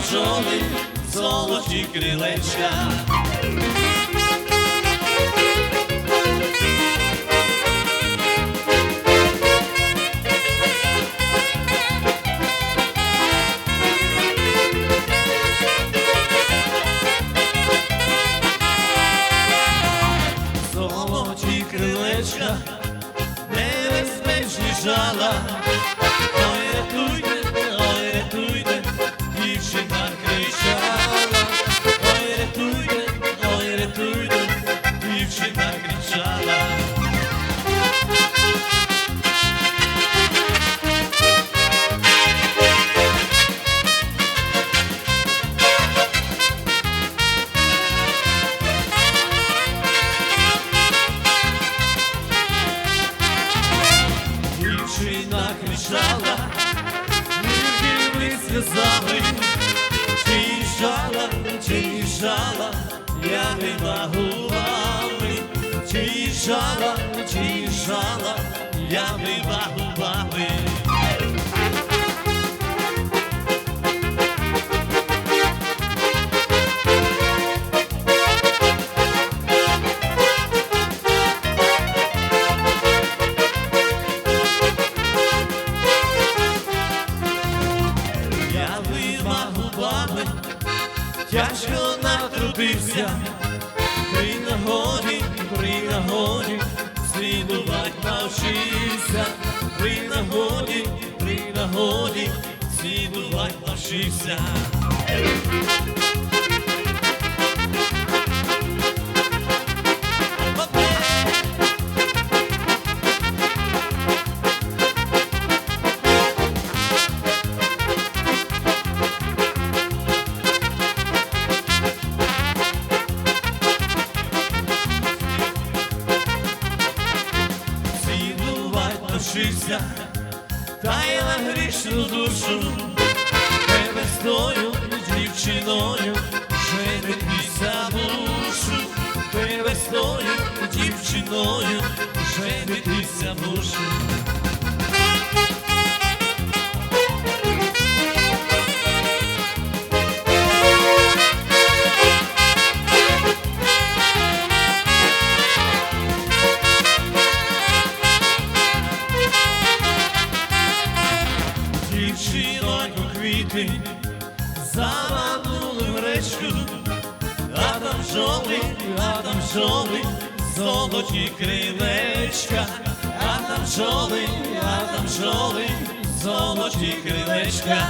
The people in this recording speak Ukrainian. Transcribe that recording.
бджоли, золоті крилечка. Золоті крилечка, небезпечні жала. Дівчина кричала, мірки ми жала, чи жала, я вина губами, чи жала, чи жала, я вина губами. Тяжко натрудився, при нагоді, при нагоді, слідувать навчився, при нагоді, при нагоді, слідувать навчився. Слідувать навчився, та й на грішну душу, тебе з дівчиною, женитися мушу, тебе з дівчиною, женитися мушу. Квіти заманули в речку, а там жоли, а там жоли, золоті крилечка, а там жоли, а там жоли, золоті крилечка.